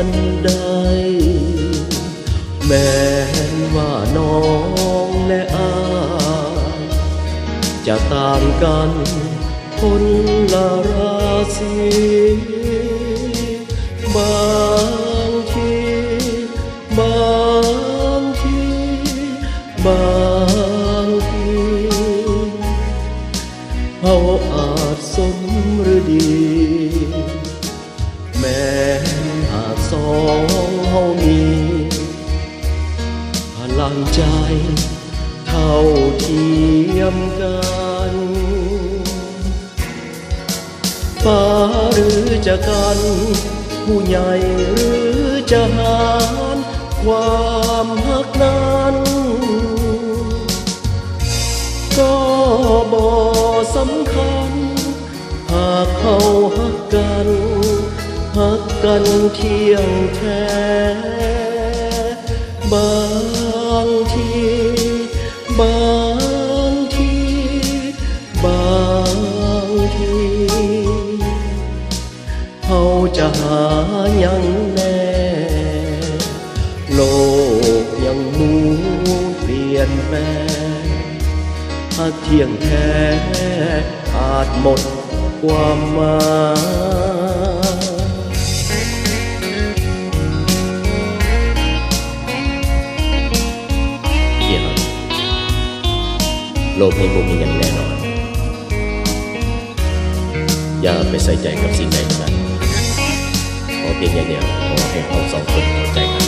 ฮักกันได้ แม้นว่าน้องและอายจะต่างกันคนละราศีบางทีบางทีบางทีเฮาอาจสมหรือดี สองเฮามีพลังใจเท่าเทียมกันฟ้าหรือจะกัน ผู้ใหญ่หรือจะหารความหักนั้นก็บ่สำคัญ กันเที่ยงแท้บางทีบางทีบางทีเขาจะหายังแน่ โลกยังมุนเปลี่ยนแปลงหาเที่ยงแท้อาจหมดความหมาย โลกนี้บ่มีอย่างแน่นอน อย่าไปใส่ใจกับสิ่งใดทั้งนั้นขอเพียงอย่างเดียวขอให้เราสองคนเข้าใจกัน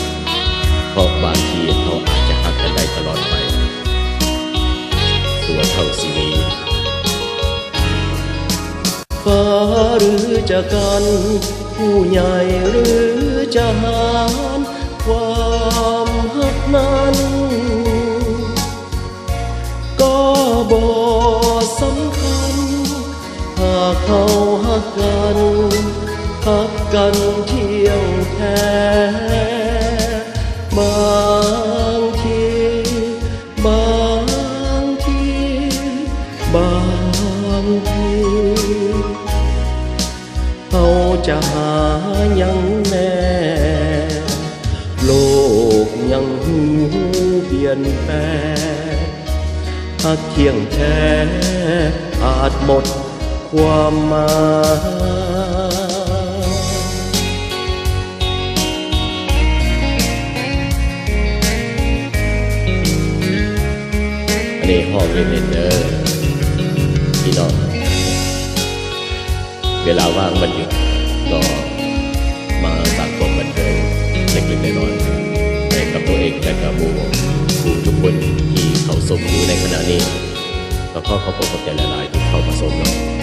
เพราะบางทีเราอาจจะหักกันได้ตลอดไป ตัวเท่าสิมีฟ้าหรือจะกัน ผู้ใหญ่หรือจะหารควา เขาหักกันหักกันเที่ยงแท้บางทีบางทีบางทีเขาจะหายังแน่โลกยังหูเปลี่ยนแปลงหากเที่ยงแท้อาจหมด ความหมายอันนี้ห้องเล่นเล่นเด้อพี่น้อง เวลาว่างวันหยุดก็มาสังคมบันเทิงเล็กๆน้อยๆให้กับตัวเองและกับหมู่ผู้ทุกคนที่เขาสมอยู่ในขณะนี้ก็ขอขอบคุณขอบใจหลายๆที่เข้ามาชมเนาะ